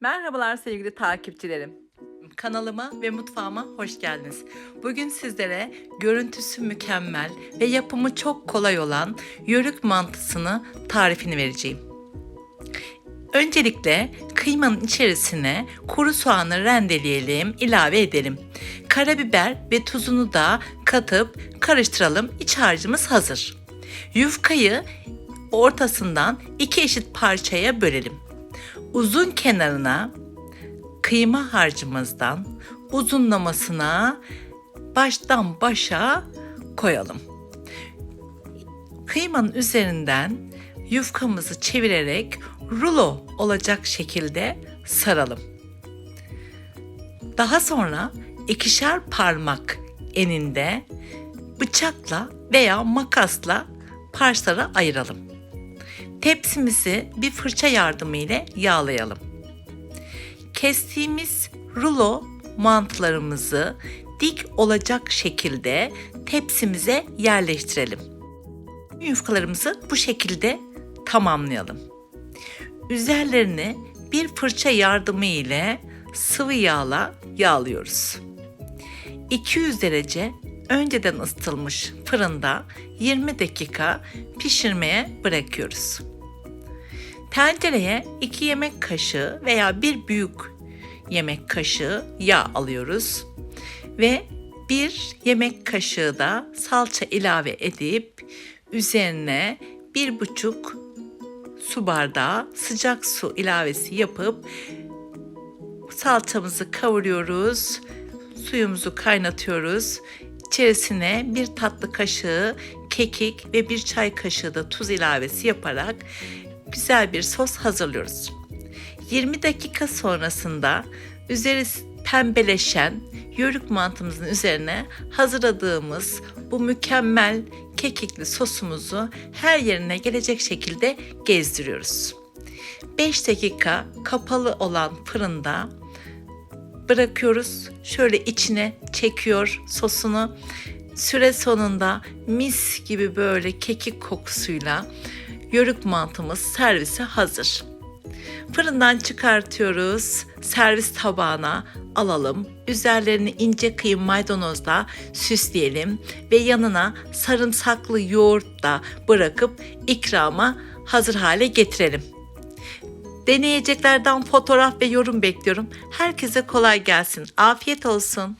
Merhabalar sevgili takipçilerim. Kanalıma ve mutfağıma hoş geldiniz. Bugün sizlere görüntüsü mükemmel ve yapımı çok kolay olan yörük mantısını tarifini vereceğim. Öncelikle kıymanın içerisine kuru soğanı rendeleyelim, ilave edelim. Karabiber ve tuzunu da katıp karıştıralım. İç harcımız hazır. Yufkayı ortasından iki eşit parçaya bölelim. Uzun kenarına kıyma harcımızdan uzunlamasına baştan başa koyalım. Kıymanın üzerinden yufkamızı çevirerek rulo olacak şekilde saralım. Daha sonra ikişer parmak eninde bıçakla veya makasla parçalara ayıralım. Tepsimizi bir fırça yardımı ile yağlayalım kestiğimiz rulo mantılarımızı dik olacak şekilde tepsimize yerleştirelim. Yufkalarımızı bu şekilde tamamlayalım. Üzerlerini bir fırça yardımı ile sıvı yağla yağlıyoruz. 200 derece önceden ısıtılmış fırında 20 dakika pişirmeye bırakıyoruz. Tencereye 2 yemek kaşığı veya bir büyük yemek kaşığı yağ alıyoruz ve bir yemek kaşığı da salça ilave edip üzerine bir buçuk su bardağı sıcak su ilavesi yapıp salçamızı kavuruyoruz. Suyumuzu kaynatıyoruz. İçerisine bir tatlı kaşığı kekik ve bir çay kaşığı da tuz ilavesi yaparak güzel bir sos hazırlıyoruz. 20 dakika sonrasında üzeri pembeleşen yörük mantımızın üzerine hazırladığımız bu mükemmel kekikli sosumuzu her yerine gelecek şekilde gezdiriyoruz. 5 dakika kapalı olan fırında bırakıyoruz. Şöyle içine çekiyor sosunu. Süre sonunda mis gibi böyle kekik kokusuyla yörük mantımız servise hazır. Fırından çıkartıyoruz. Servis tabağına alalım. Üzerlerini ince kıyım maydanozla süsleyelim ve yanına sarımsaklı yoğurt da bırakıp ikrama hazır hale getirelim. Deneyeceklerden fotoğraf ve yorum bekliyorum. Herkese kolay gelsin. Afiyet olsun.